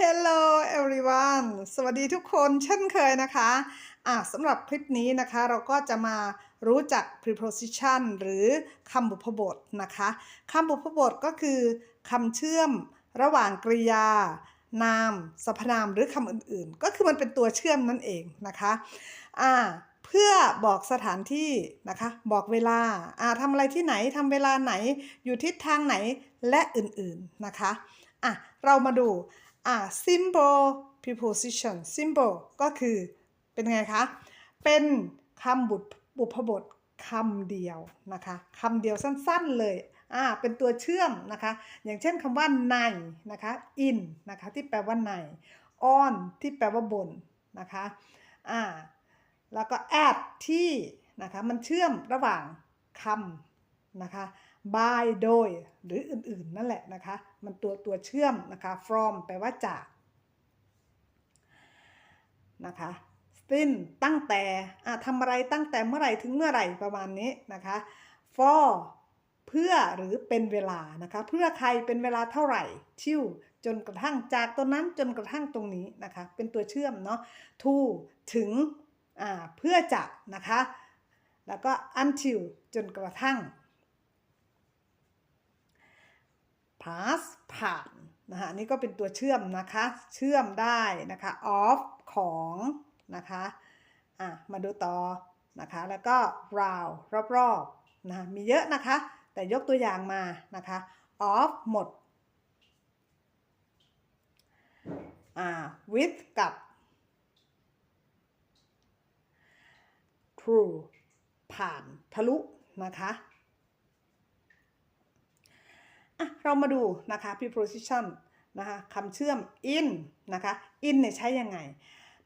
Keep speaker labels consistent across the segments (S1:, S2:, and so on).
S1: Hello everyone สวัสดีทุกคนเช่นเคยนะคะอะสำหรับคลิปนี้นะคะเราก็จะมารู้จัก preposition หรือคำบุพบทนะคะคำบุพบทก็คือคำเชื่อมระหว่างกริยา นาม สรรพนามหรือคำอื่นๆ ก็คือมันเป็นตัวเชื่อมนั่นเองนะคะอ่าเพื่อบอกสถานที่นะคะ บอกเวลาอ่าทำอะไรที่ไหนทำเวลาไหนอยู่ทิศทางไหนและอื่นๆนะคะอะเรามาดู อ่า simple preposition simple ก็คือเป็นไงคะ เป็นคำบุบุพบทคำเดียวนะคะคำเดียวสั้นๆเลยอ่าเป็นตัวเชื่อมนะคะ อย่างเช่นคำว่าในนะคะ in นะคะที่แปลว่าใน on ที่แปลว่าบนนะคะอ่าแล้วก็ at ที่นะคะมันเชื่อมระหว่างคำนะคะ by โดย หรืออื่นๆ นั่นแหละนะคะ มันตัวตัวเชื่อมนะคะ from แปลว่าจากนะคะ sin ตั้งแต่อะทำอะไรตั้งแต่เมื่อไหร่ถึงเมื่อไหร่ประมาณนี้นะคะ for เพื่อหรือเป็นเวลานะคะ เพื่อใครเป็นเวลาเท่าไหร่ till จนกระทั่งจากตรงนั้นจนกระทั่งตรงนี้นะคะ เป็นตัวเชื่อมเนาะ to ถึงอ่าเพื่อจะนะคะ แล้วก็ until จนกระทั่ง pass ผ่านนะคะนี่ก็เป็นตัวเชื่อมนะคะ เชื่อมได้นะคะ off ของนะคะอะมาดูต่อนะคะ แล้วก็ round รอบๆนะะมีเยอะนะคะ แต่ยกตัวอย่างมานะคะ off หมดอ่า with กับ through ผ่านทะลุนะคะ อะเรามาดูนะคะ preposition นะคะคำเชื่อม in นะคะ in เนี่ยใช้ยังไง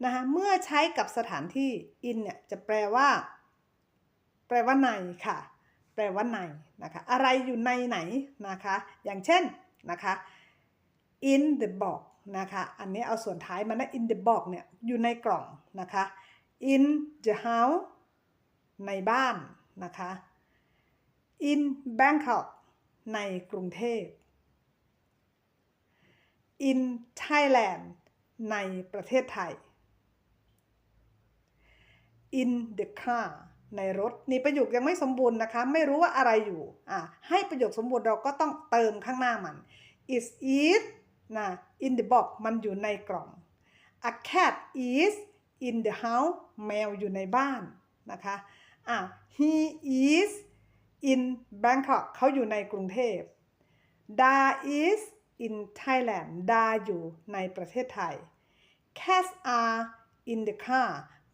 S1: นะคะเมื่อใช้กับสถานที่ in เนี่ยจะแปลว่า แปลว่าในค่ะ แปลว่าในนะคะอะไรอยู่ในไหนนะคะ อย่างเช่นนะคะ in the box นะคะอันนี้เอาส่วนท้ายมานะ in the box เนี่ยอยู่ในกล่องนะคะ in the house ในบ้านนะคะ in Bangkok ในกรุงเทพ in Thailand ในประเทศไทย in the car ในรถนี่ประโยคยังไม่สมบูรณ์นะคะ ไม่รู้ว่าอะไรอยู่อะให้ประโยคสมบูรณ์เราก็ต้องเติมข้างหน้ามัน is it นะ in the box มันอยู่ในกล่อง a cat is in the house แมวอยู่ในบ้านนะคะอะ he is in Bangkok เขาอยู่ในกรุงเทพ Da is in Thailand ดาอยู่ในประเทศไทย Cats are in the car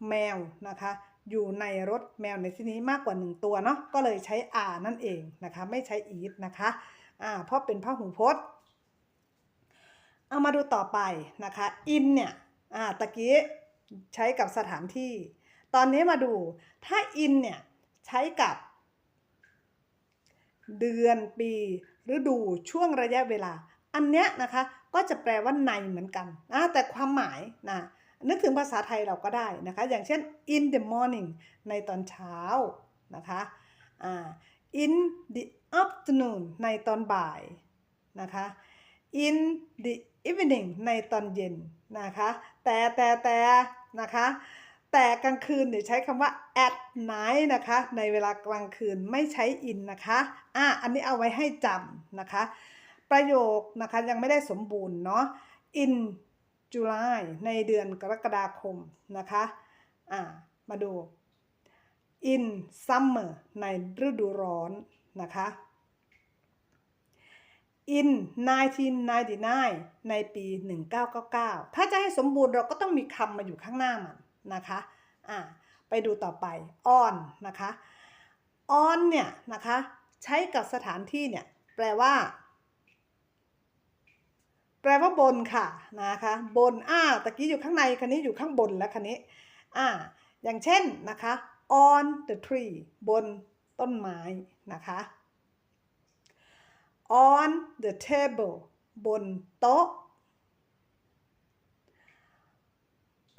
S1: แมวนะคะ อยู่ในรถแมวในที่นี้มากกว่า1ตัวเนาะ ก็เลยใช้ are นั่นเองนะคะ ไม่ใช้ is นะคะ อ่า เพราะเป็นพหูพจน์ เอามาดูต่อไปนะคะ in เนี่ย อ่า ตะกี้ใช้กับสถานที่ ตอนนี้มาดู ถ้า in เนี่ย ใช้กับ เดือนปี ฤดูช่วงระยะเวลา อันเนี้ยนะคะก็จะแปลว่าในเหมือนกันนะแต่ความหมายนะนึกถึงภาษาไทยเราก็ได้นะคะ อย่างเช่น in the morning ในตอนเช้านะคะอ่า in the afternoon ในตอนบ่ายนะคะ in the evening ในตอนเย็นนะคะ แต่แต่แต่นะคะ แต่กลางคืนเนี่ยใช้คำว่า at night นะคะ ในเวลากลางคืนไม่ใช้ in นะคะอะอันนี้เอาไว้ให้จำนะคะ ประโยคนะคะยังไม่ได้สมบูรณ์เนาะ in July ในเดือนกรกฎาคมนะคะอะมาดู in summer ในฤดูร้อนนะคะ in 1999 ในปี 1999 ถ้าจะให้สมบูรณ์เราก็ต้องมีคำมาอยู่ข้างหน้ามันนะคะ อ่าไปดูต่อไป on นะคะ on เนี่ยนะคะใช้กับสถานที่เนี่ยแปลว่า แปลว่าบนค่ะนะคะบนอ่าตะกี้อยู่ข้างในคันนี้อยู่ข้างบนแล้วคันนี้อ่าอย่างเช่นนะคะ on the tree บนต้นไม้นะคะ on the table บนโต๊ะ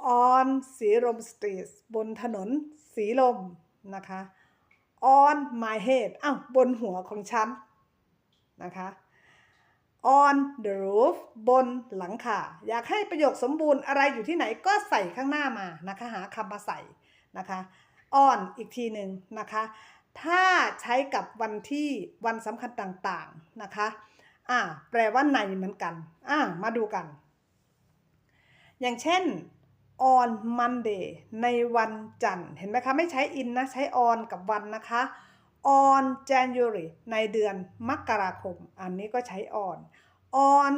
S1: on สีลม street บนถนนสีลมนะคะ on my head อ้าวบนหัวของฉันนะคะ on the roof บนหลังคา อยากให้ประโยคสมบูรณ์อะไรอยู่ที่ไหนก็ใส่ข้างหน้ามานะคะ หาคำมาใส่นะคะ on อีกทีหนึ่งนะคะ ถ้าใช้กับวันที่วันสำคัญต่างๆนะคะอ่าแปลว่าในเหมือนกันอ่ามาดูกัน อย่างเช่น on Monday ในวันจันทร์ เห็นไหมคะ ไม่ใช้ in นะ ใช้ on กับวันนะคะ on January ในเดือนมกราคม อันนี้ก็ใช้ on on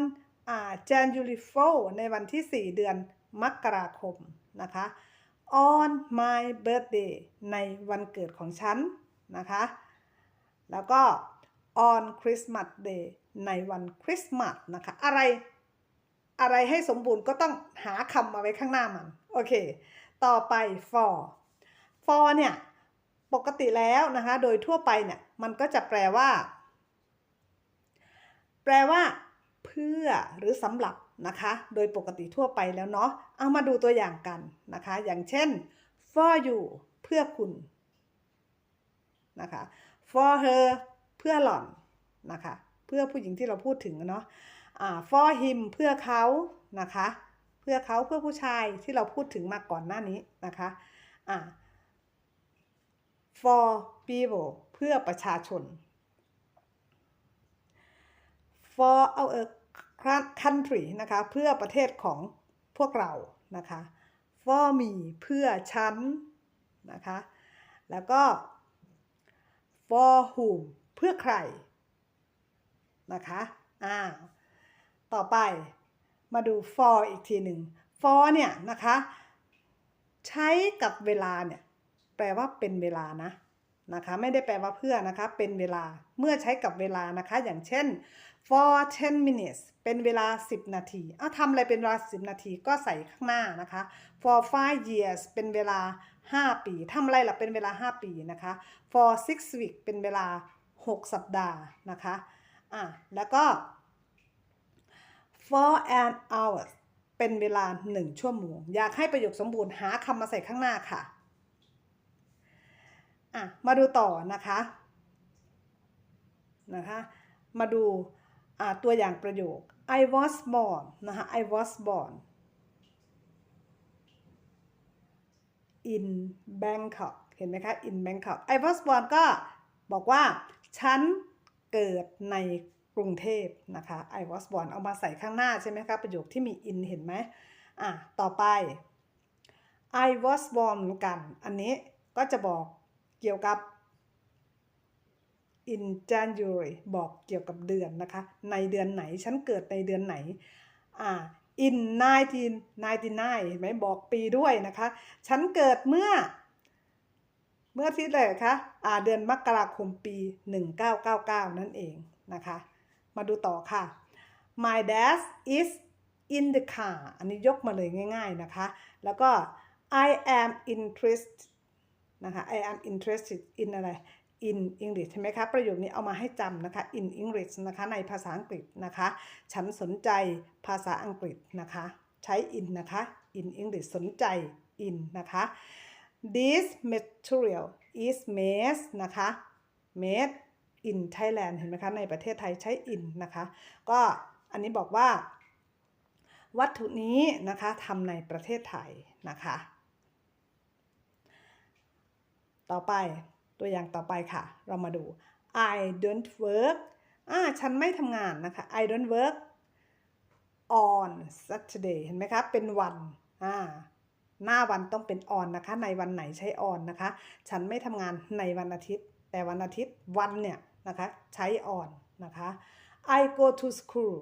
S1: อ่า January 4ในวันที่ 4 เดือนมกราคมนะคะ on my birthday ในวันเกิดของฉันนะคะ แล้วก็ on Christmas day ในวันคริสต์มาสนะคะ อะไร อะไรให้สมบูรณ์ก็ต้องหาคำมาไว้ข้างหน้ามัน โอเค ต่อไป for for เนี่ย ปกติแล้วนะคะ โดยทั่วไปเนี่ย มันก็จะแปลว่า แปลว่า เพื่อหรือสำหรับนะคะ โดยปกติทั่วไปแล้วเนาะ เอามาดูตัวอย่างกันนะคะ อย่างเช่น for you เพื่อคุณนะคะ for her เพื่อหล่อนนะคะ เพื่อผู้หญิงที่เราพูดถึงเนาะ for him เพื่อเขานะคะ เพื่อเขาเพื่อผู้ชายที่เราพูดถึงมาก่อนหน้านี้นะคะอ่า for people เพื่อประชาชน for our country นะคะ เพื่อประเทศของพวกเรานะคะ for me เพื่อฉันนะคะ แล้วก็ for whom เพื่อใครนะคะอ่า ต่อไปมาดู for อีกทีหนึ่ง for เนี่ยนะคะ ใช้กับเวลาเนี่ยแปลว่าเป็นเวลานะนะคะ ไม่ได้แปลว่าเพื่อนะคะ เป็นเวลาเมื่อใช้กับเวลานะคะ อย่างเช่น for 10 minutes เป็นเวลา 10 นาทีเอาทำอะไรเป็นเวลา 10 นาทีก็ใส่ข้างหน้านะคะ for 5 years เป็นเวลา 5 ปีทำอะไรล่ะเป็นเวลา 5 ปีนะคะ for 6 weeks เป็นเวลา 6 สัปดาห์นะคะอะแล้วก็ for an hour เป็นเวลา1ชั่วโมง อยากให้ประโยคสมบูรณ์หาคำมาใส่ข้างหน้าค่ะอะ มาดูต่อนะคะ นะคะ มาดูอ่าตัวอย่างประโยค I was born นะคะ I was born in Bangkok เห็นไหมคะ in Bangkok I was born ก็บอกว่า ฉันเกิดใน กรุงเทพนะคะ I was born เอามาใส่ข้างหน้าใช่ไหมคะประโยคที่มี in เห็นไหมอะต่อไป I was born เหมือนกัน อันนี้ก็จะบอกเกี่ยวกับ in January บอกเกี่ยวกับเดือนนะคะ ในเดือนไหน ฉันเกิดในเดือนไหนอ่า in 1999เห็นไหมบอกปีด้วยนะคะ ฉันเกิดเมื่อ เมื่อที่เลยคะอ่าเดือนมกราคมปี 1999 นั่นเองนะคะ มาดูต่อค่ะ my dad is in the car อันนี้ยกมาเลยง่าย ๆนะคะ แล้วก็ I am interested นะคะ I am interested in อะไร in English ใช่ไหมคะ ประโยคนี้เอามาให้จำนะคะ in English นะคะ ในภาษาอังกฤษนะคะ ฉันสนใจภาษาอังกฤษนะคะ ใช้ in นะคะ in English สนใจ in นะคะ this material is made นะคะ made in Thailand เห็นไหมคะ ในประเทศไทยใช้ in นะคะ ก็อันนี้บอกว่าวัตถุนี้นะคะทำในประเทศไทยนะคะ ต่อไปตัวอย่างต่อไปค่ะ เรามาดู I don't work อ่าฉันไม่ทำงานนะคะ I don't work on Saturday เห็นไหมคะ เป็นวันอ่าหน้าวันต้องเป็น on นะคะ ในวันไหนใช้ on นะคะ ฉันไม่ทำงานในวันอาทิตย์ แต่วันอาทิตย์วันเนี่ย นะคะ ใช้ on นะคะ I go to school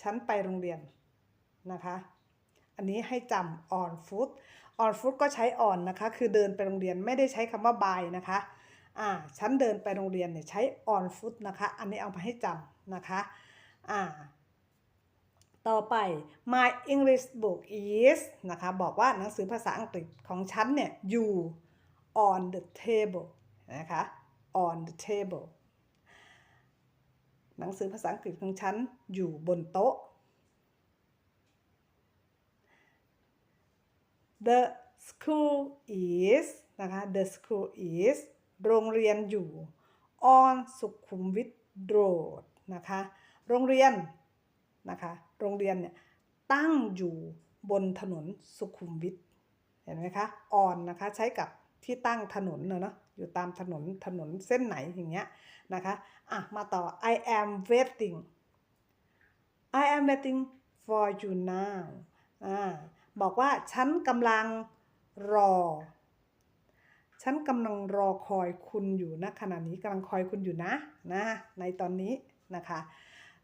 S1: ฉันไปโรงเรียนนะคะ อันนี้ให้จำ on foot on foot ก็ใช้ on นะคะ คือเดินไปโรงเรียนไม่ได้ใช้คำว่า by นะคะ อ่า ฉันเดินไปโรงเรียนเนี่ยใช้ on foot นะคะ อันนี้เอามาให้จำนะคะ อ่า ต่อไป my English book is นะคะ บอกว่าหนังสือภาษาอังกฤษของฉันเนี่ยอยู่ on the table นะคะ on the table หนังสือภาษาอังกฤษของฉันอยู่บนโต๊ะ the school is นะคะ the school is โรงเรียนอยู่ on สุขุมวิท road นะคะ โรงเรียนนะคะ โรงเรียนเนี่ยตั้งอยู่บนถนนสุขุมวิท เห็นไหมคะ on นะคะ ใช้กับที่ตั้งถนนเนอะเนอะอยู่ตามถนนถนนเส้นไหนอย่างเงี้ย นะคะอะมาต่อ I am waiting I am waiting for you now อ่าบอกว่าฉันกำลังรอ ฉันกำลังรอคอยคุณอยู่นะขณะนี้กำลังคอยคุณอยู่นะนะในตอนนี้นะคะ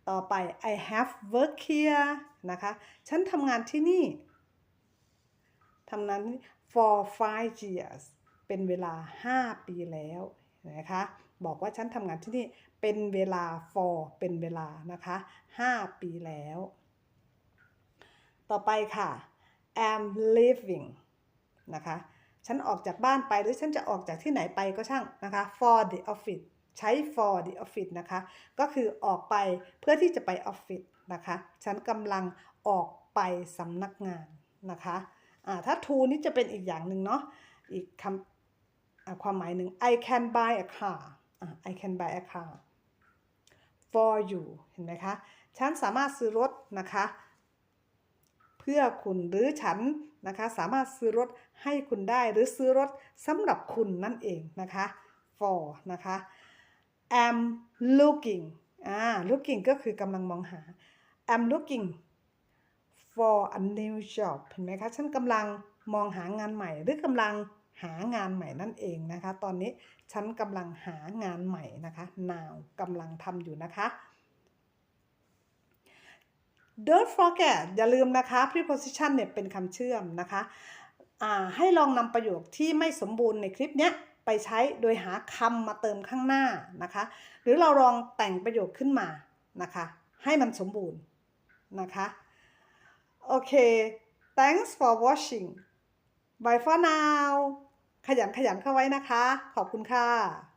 S1: ต่อไป I have work here นะคะ ฉันทำงานที่นี่ทำงานนี่ for five years เป็นเวลา 5 ปีแล้ว นะคะ บอกว่าฉันทำงานที่นี่เป็นเวลา for เป็นเวลานะคะ5ปีแล้ว ต่อไปค่ะ am leaving นะคะ ฉันออกจากบ้านไปหรือฉันจะออกจากที่ไหนไปก็ช่างนะคะ for the office ใช้ for the office นะคะ ก็คือออกไปเพื่อที่จะไปออฟฟิศนะคะ ฉันกำลังออกไปสำนักงานนะคะอ่าถ้า to นี่จะเป็นอีกอย่างหนึ่งเนาะ อีกคำ ความหมายหนึ่ง I can buy a car อ่า I can buy a car for you เห็นไหมคะ ฉันสามารถซื้อรถนะคะ เพื่อคุณหรือฉันนะคะ สามารถซื้อรถให้คุณได้หรือซื้อรถสำหรับคุณนั่นเองนะคะ for นะคะ am looking อ่า looking ก็คือกำลังมองหา am looking for a new job เห็นไหมคะ ฉันกำลังมองหางานใหม่หรือกำลัง หางานใหม่นั่นเองนะคะ ตอนนี้ฉันกำลังหางานใหม่นะคะ now กำลังทำอยู่นะคะ Don't forget อย่าลืมนะคะ preposition เนี่ยเป็นคำเชื่อมนะคะอ่าให้ลองนำประโยคที่ไม่สมบูรณ์ในคลิปเนี้ยไปใช้โดยหาคำมาเติมข้างหน้านะคะ หรือเราลองแต่งประโยคขึ้นมานะคะ ให้มันสมบูรณ์นะคะโอเค thanks for watching bye for now ขยันขยันเข้าไว้นะคะ ขอบคุณค่ะ